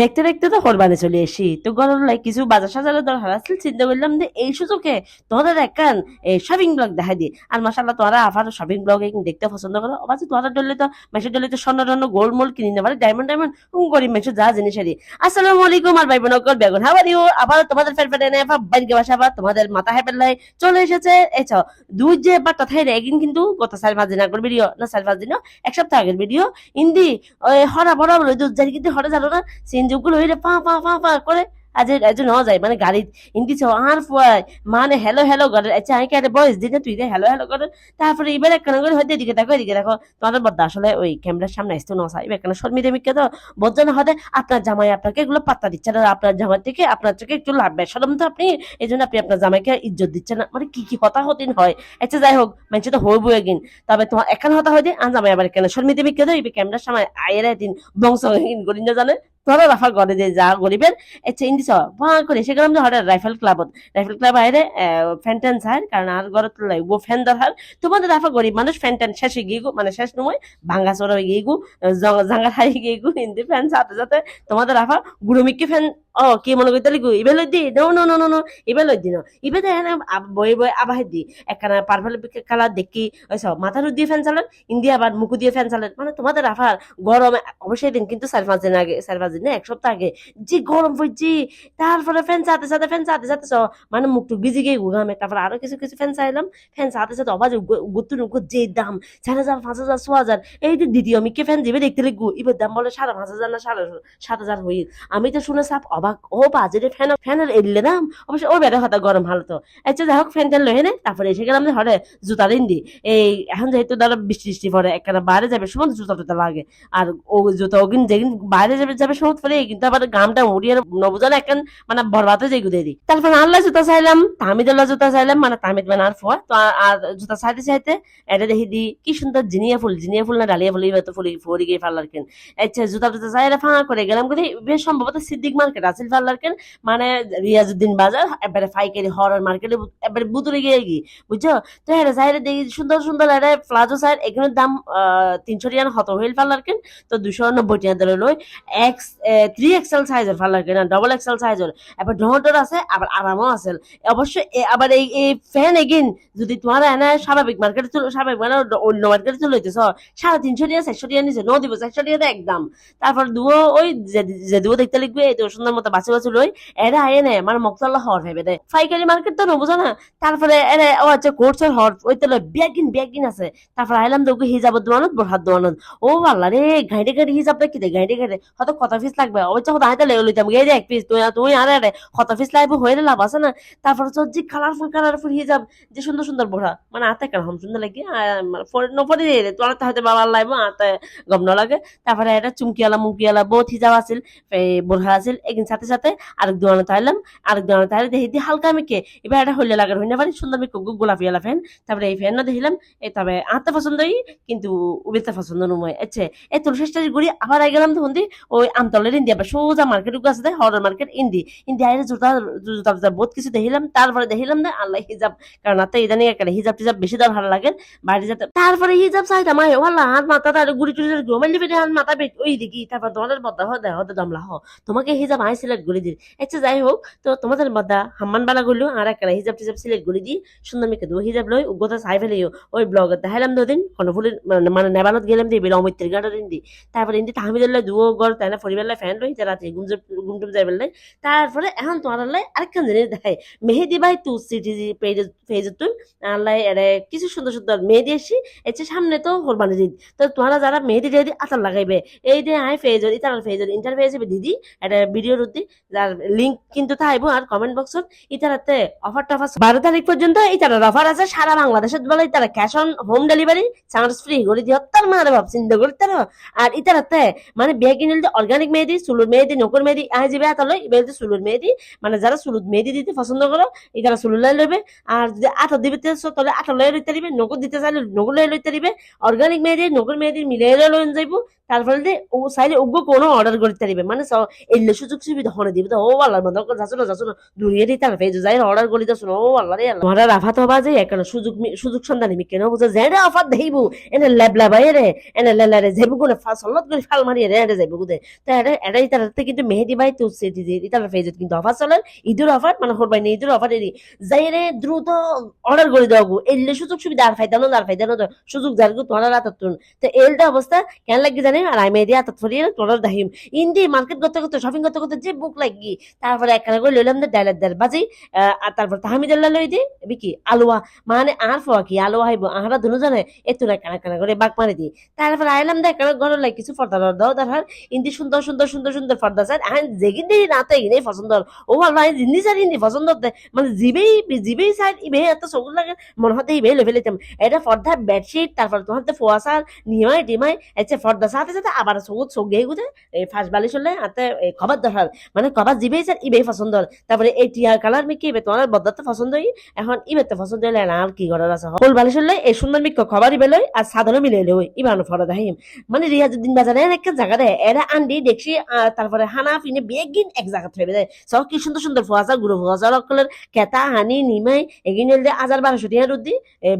দেখতে দেখতে তো কোরবানি চলে এসি তো গরম লাই কিছু বাজার সাজারের দরকার আসলে চিন্তা করলাম যে এই সুযোগে তোমাদের একখান শপিং ব্লগ দেখা দি আর মাসাল্লাহ তোরা আবার শপিং ব্লগ দেখতে পছন্দ করো। অবাচ তোরা ডলে তো, মেসে ডলে তো স্বর্ণ টর্ণ গোল্ড মোল্ড কিনে নেবার ডায়মন্ড ডায়মন্ড হুম করি মেসে যা জিনিস আরি আসসালামু আলাইকুম আর ভাই বোন অকল বেগুন হাওয়ার ইউ আবার তোমাদের ফের ফেরে নেই বাইরকে বাসা আবার তোমাদের মাথা হেপেল লাই চলে এসেছে। এই চাও দুই যে বা তথায় রেগিন কিন্তু গত চার পাঁচ দিন আগের ভিডিও না, চার পাঁচ দিন এক সপ্তাহ আগের ভিডিও ইন্দি হরা বড় দুধ জারি কিন্তু হরে জানো না সিনজুগুলো হইলে পা পা পা পা করে আজ আজ ন যায় মানে গাড়ি ইন্দি আর ফুয়ায় মানে হ্যালো হ্যালো করে আচ্ছা আমি কেটে বয়স, দিনে তুই হ্যালো হ্যালো করে, তারপরে এবার একখানা করে হয়তো এদিকে দেখো এদিকে দেখো, তোমাদের বদ্দা আসলে ওই ক্যামেরার সামনে আসতে নসা এবার একখানা শর্মি দেমিকে তো বোঝানো হতে, আপনার জামাই আপনাকে এগুলো পাত্তা দিচ্ছে না, আপনার জামাই থেকে আপনার থেকে একটু লাভ বেসরম তো আপনি, এই জন্য আপনি আপনার জামাইকে ইজ্জত দিচ্ছেন না মানে কি কি হতাহতিন হয় আচ্ছা যাই হোক, মানুষ তো হইব এগিন তবে তোমার এখানে হতা হয় যে আজ জামাই আবার কেন শর্মি দেমিকে তো এই ক্যামেরার সামনে আয়ের দিন বংশ করি না জানে তোরা রাফা করে যে যা গরিবের আচ্ছা ইন্দিস ভা করে সেখানে আমরা হঠাৎ রাইফেল ক্লাবত। রাইফেল ক্লাব আইরে ফ্যান্টেন চাই কারণ আর গরত লাগব ফ্যান দরকার তোমাদের রাফা গরিব মানুষ ফ্যান্টেন শেষে গিয়ে গো মানে শেষ নয়, ভাঙ্গা চড়া গিয়ে গো জাঙ্গা হাই গিয়ে গো, হিন্দি ফ্যান সাথে সাথে তোমাদের রাফা গুড়মিকি ফ্যান ও, কি মনে করতে লিগু? ইবে লই দি no no no no no ইবে লই দি নো ইবে দে বই বই আবাহ দি। একখানা পারফেল কালার দেখি ওইসব মাথার দিয়ে ফ্যান চালান, ইন্ডিয়া আবার মুকু দিয়ে ফ্যান চালান। মানে তোমাদের রাফার গরমে, অবশ্যই দিন কিন্তু চার পাঁচ দিন আগে চার পাঁচ দিন না, এক সপ্তাহ আগে। যে গরম পড়ছি, তারপরে ফ্যান সাথে চাতে ফ্যান সাথে চ মানে মুখটুক ভিজে গিয়ে ঘুগামে তারপরে আরও কিছু কিছু ফ্যান চাইলাম। ফ্যান চাতে চাতে অবাজ গুতুন যে দাম, চার হাজার, পাঁচ হাজার, ছ হাজার, এই যে দ্বিতীয় মিকে ফ্যান দিবে দেখতে লিখব এবার দাম বলে সাড়ে পাঁচ হাজার না সাড়ে সাত হাজার হই আমি তো শুনে সাপ অবাক, ও বাজেটে ফ্যান ফ্যানের এলে দাম? অবশ্য ও বেড়ে হতা গরম ভালো তো। আচ্ছা যাই হোক ফ্যান ট্যান লহে না, তারপরে এসে গেলাম হরে, জুতা দি। এই, এখন যেহেতু ধরো বৃষ্টি বৃষ্টি পরে একখানা বাইরে যাবে সময় জুতা টুতা লাগে। আর ও জুতা ওগিন যেদিন বাইরে যাবে যাবে সময় পরে কিন্তু আবার গামটা উড়িয়ে নবুজানে একখান মানে বরবাতে যাই গুদে দিই তারপর আল্লাহ জুতা চাইলাম তামিদুল্লাহ জুতা চাইলাম মানে তামিদ মানে আর তো আর- জুতা চাইতে চাইতে এটা দেখি দি, কি সুন্দর জিনিয়া ফুল জিনিয়া ফুল না ডালিয়া ফুল এই তো ফুল ফুরি গিয়ে ফাল্লার কেন। আচ্ছা জুতা টুতা চাইলে ফাঁকা করে গেলাম কিন্তু বেশ সম্ভবত সিদ্দিক মার্কেট আছিল ফাল্লার কেন। মানে রিয়াজুদ্দিন বাজার এবারে ফাইকারি হরর মার্কেটে এবারে বুতুরে গিয়ে গি বুঝছ তো হ্যাঁ সাইডে দেখি সুন্দর সুন্দর একটা প্লাজো সাইড এখানে দাম তিনশো টিয়ান হত হইল ফাল্লার কেন। তো দুশো নব্বই টিয়া ধরে লই এক্স থ্রি এক্সেল সাইজের লাগে না ডবল এক্সেল সাইজের এবার ডহটর আছে, আবার আরামও আছে। অবশ্য এ- আবার এই এই ফ্যান এগিন যদি তোমার এনে স্বাভাবিক মার্কেটে চলো, স্বাভাবিক মানে অন্য মার্কেটে চলে হইতেছ সাড়ে তিনশো টিয়া চারশো টিয়া নিচে ন দিব, চারশো টিয়াতে একদম। তারপর দুও ওই যে- দুও দেখতে লিখবে, এই তো সুন্দর মতো বাঁচে বাঁচে লই এরা আয়ে নে মানে মকসাল্লা হর ভেবে দেয় ফাইকারি মার্কেট তো নবুঝো না? তারপরে এরে ও আচ্ছা কোর্সের হর ওই তো ব্যাগিন ব্যাগিন আছে। তারপর আইলাম দেখো হিজাব দোয়ানত, বোরহাত দোয়ানত। ও আল্লাহ রে গাইডে গাইডে হিজাব দেখি দে গাইডে গাইডে হয়তো কত পিস লাগবে। অবশ্য হয়তো আইতে লেগে লইতাম। গিয়ে এক পিস তুই তুই আরে আরে কত পিস লাগবে হয়ে লাভ আছে না? তারপর যে কালারফুল কালারফুল হিজাব যে সুন্দর সুন্দর বোরহা মানে কেন হম সুন্দর লাগে। নপরি তোর তো হয়তো বাবার লাগবে আতে গম ন লাগে। তারপরে এটা চুমকিয়ালা মুমকিয়ালা বহুত হিজাব আছিল বোরহা আছিল। একদিন সাথে সাথে আরেক দোকানে তাইলাম আরেক দোকানে তাইলে দেখি দি হালকা মিকে এবার এটা হইলে লাগার হইনা পারি। সুন্দর মিকে গোলাপি আলা ফ্যান তারপরে এই ফ্যান দেখিলাম। এই তবে আতে পছন্দ হই কিন্তু উবেতে পছন্দ নময় আচ্ছা এই তুলসী স্টারি ঘুরি আবার গেলাম তখন দি, ওই আমতলের ইন্ডিয়া বা সোজা মার্কেট আছে দেয়, হরর মার্কেট ইন্দি ইন্দি আইরে জুতা জুতা জুতা বহুত কিছু দেখিলাম, তারপরে দেখিলাম না আল্লাহ হিজাব, কারণ আতে ইদানি একটা হিজাব টিজাব বেশি দাম ভালো লাগে, বাইরে যেতে তারপরে হিজাব চাইতাম আয় ওয়াল্লাহ হাত মাথা তার গুড়ি টুড়ি ঘুমাই লিবে হাত মাথা বেট ওই দিকে, তারপর তোমাদের বদ্দা হদে হদে দমলা হ তোমাকে হিজাব আই সিলেক্ট করে দিই। আচ্ছা যাই হোক, তো তোমাদের বদা হাম্মান বালা গুলো আর একটা হিজাব টিজাব সিলেক্ট করে দিই। সুন্দর মেকে দু হিজাব লই, উগ্রতা চাই ফেলিও। ওই ব্লগত দেখাইলাম দুদিন কর্ণফুলের মানে মানে নেবালত গেলাম দিয়ে বেলা অমিত্রের গাড়ার ইন্দি তারপরে ইন্দি তাহমিদুল্লাহ দুও গড় তাই না ফ্যান রাতে গুমজুম গুমটুম তারপরে এখন তোমার লাই আরেকখান জিনিস দেখাই। মেহেদি ভাই তু পেজ তুই আল্লাহ কিছু সুন্দর সুন্দর মেহেদি এসি, এসে সামনে তো কোরবানি তো তোমরা যারা মেহেদি রেডি আচার লাগাইবে, এই যে আই ফেজর ইতার ফেজর ইন্টার ফেজ দিদি এটা ভিডিও রুদি যার লিঙ্ক কিন্তু থাকব আর কমেন্ট বক্সত ইতারাতে অফার টফার বারো তারিখ পর্যন্ত ইতারার অফার আছে, সারা বাংলাদেশের বলে ইতারা cash on home delivery charge free করে দিয়ে তার মানে ভাব চিন্তা করি তার। আর ইতারাতে মানে বিয়ে কিনে অর্গানিক মেহেদি চুলুর মেহেদি নকুর মেহেদি আই যাবে তাহলে এবার চুলুর মেহেদি। মানে যারা চুলুর মেহেদি দিতে পছন্দ করো ইতারা চুলুর লাই লইবে। আর যদি আঠা দিবে তাহলে আঠা লয়ে লইতে দিবে নকুর দিতে চাইলে নকুর লয়ে লইতে দিবে অর্গানিক মেহেদি নকুর মেহেদি মিলিয়ে লয়ে লইন যাইব। তারপরে দিয়ে ও চাইলে ওগো কোনো অর্ডার করতে দিবে মানে এলে সুযোগ সুবিধা হনে দিবে তো, ও আল্লাহর মধ্যে যাচ্ছ না যাচ্ছ না। দূরিয়ে দিতে আর ফেজ যাই অর্ডার করি যাচ্ছ না, ও আল্লাহ রে আল্লাহ। তোমার আফাত হবা যে একটা সুযোগ সুযোগ সন্ধানী মি কেন বুঝে জেডে অফার দেইবু, এনে ল্যাবলা বাই রে এনে লেলারে যাইবু কোনে, ফা সল্লত করে ফাল মারিয়ে রে, এনে যাইবু গুদে তো কিন্তু মেহেদি বাই তো সেটি যে ফেজত কিন্তু অফার চলে। ঈদের অফার মানে হরবাই না ঈদের অফার এরি যাই রে দ্রুত অর্ডার করে দেওয়া গো। এলে সুযোগ সুবিধা, আর ফাইদানো আর সুযোগ যার গো, তোমার রাত তো এলটা অবস্থা, কেন লাগি জানি আর আমি ফরিয়ে তোমার দাহিম। ইন্দি মার্কেট করতে করতে শপিং করতে করতে যে বুক লাগি, তারপরে একখানা করে লইলাম দে ডালের দাল বাজি তারপর তাহামিদুল্লাহ লই দি বিকি আলুয়া। মানে আর ফোয়া কি, আলুয়া হাইব, আহারা দুনো জানে এত না কানা কানা করে বাক মারি দি। তারপর আইলাম দে একখানা ঘর লাই কিছু দাও ইন্দি সুন্দর সুন্দর সুন্দর সুন্দর ফর্দা স্যার আইন যেগিন দিই না তো এগিনে পছন্দ ও আল্লাহ জিন্দি স্যার ইন্দি পছন্দ হতে মানে জিবেই জিবেই স্যার ইবে এত সবুজ লাগে মনে হতে ইবে লেভে লিতাম এটা ফর্দা বেডশিট তারপর তোমার ফোয়া সার নিমাই টিমাই এসে ফর্দা সাথে সাথে আবার সবুজ সব গেয়ে গুজে এই ফার্স্ট বালিশ হলে হাতে কবার দরকার মানে কবার জিবেই স্যার ইবেই পছন্দ হল। তারপরে এই টিয়া কালার মিকি ইবে তোমার বদাতে পছন্দ হই এখন ইবে তো পছন্দ হলে আর কি করার আছে। ফুল বালিশ হলে এই সুন্দর মিক্ক খবর ইবে লই আর সাধারণ মিলে লই ইবানো ফরদ আহিম মানে রিয়াজুদ্দিন বাজারে একটা জায়গা দেয় এরা আন্ডি দেখছি তারপরে হানা ফিনে বেগিন এক জায়গা থইবে দেয় সব কি সুন্দর সুন্দর ফুয়াশা গুরু ফুয়াশা রকলের কেতা, হানি, নিমাই, এগিন হলে হাজার বারোশো টিয়া রুদ্দি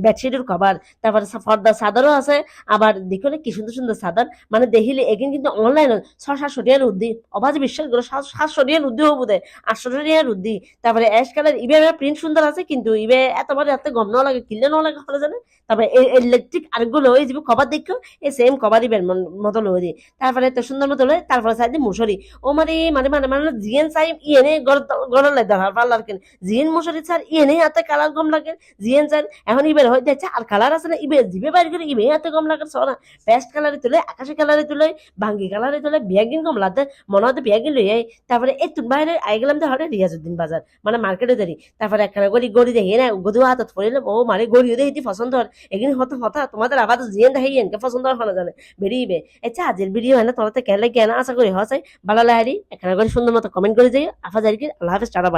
বেডশিটের কভার। তারপরে ফর্দা চাদরও আছে। আবার দেখলে কি সুন্দর সুন্দর চাদর। মানে দেখিলে এগিন কিন্তু অনলাইন ছ সাতশো টিয়ার উদ্দি অবাধ বিশ্বাস করে, সাত- সাতশো টিয়ার উদ্দি হব দেয় আটশো টিয়ার উদ্দি তারপরে অ্যাশ কালার ইবে প্রিন্ট সুন্দর আছে, কিন্তু ইবে এতবার এত গম ন লাগে, কিনলে ন লাগে হলে জানে? তারপরে ইলেকট্রিক আরেকগুলো, ওই যে কভার দেখো, এই সেম কভার ইবের মতো লই দি তারপরে তো সুন্দর মতো লই তারপরে সাইড মুসরি ও মানে মানে মানে মানে জিএন সাই ইয়েনে গড় লাই দেখার পার্লার কেন জিএন মুসরি স্যার ইয়েনে হাতে কালার কম লাগে জিএন স্যার এখন ইবের হয়ে যাচ্ছে আর কালার আছে না? ইবে জিবে বাইর করে ইবে হাতে কম লাগে সরা পেস্ট কালারে তুলে, আকাশি কালারে তুলে, ভাঙ্গি কালারে তুলে, বিয়াগিন কম লাগতে মনে হতে বিয়াগিন লই আই তারপরে এই তুন বাইরে আই গেলাম তো হরে রিয়াজুদ্দিন বাজার মানে মার্কেটে দেরি তারপরে একখানা গড়ি গড়ি দেখি না গদু হাতত পড়িলাম ও মানে গড়িও দেখি পছন্দ হয় এগিন হতো, হতা, তোমাদের আবার জিয়েন দেখি এনকে পছন্দ হয় না জানে বেরিয়ে আচ্ছা আজের ভিডিও হয় না তোমাদের কেলে জ্ঞান আশা করি হওয়া চাই ভালো লাগে এখানে সুন্দর মতো কমেন্ট করে যাই আফা জারিকে আল্লাহ হাফেজ, টাটা।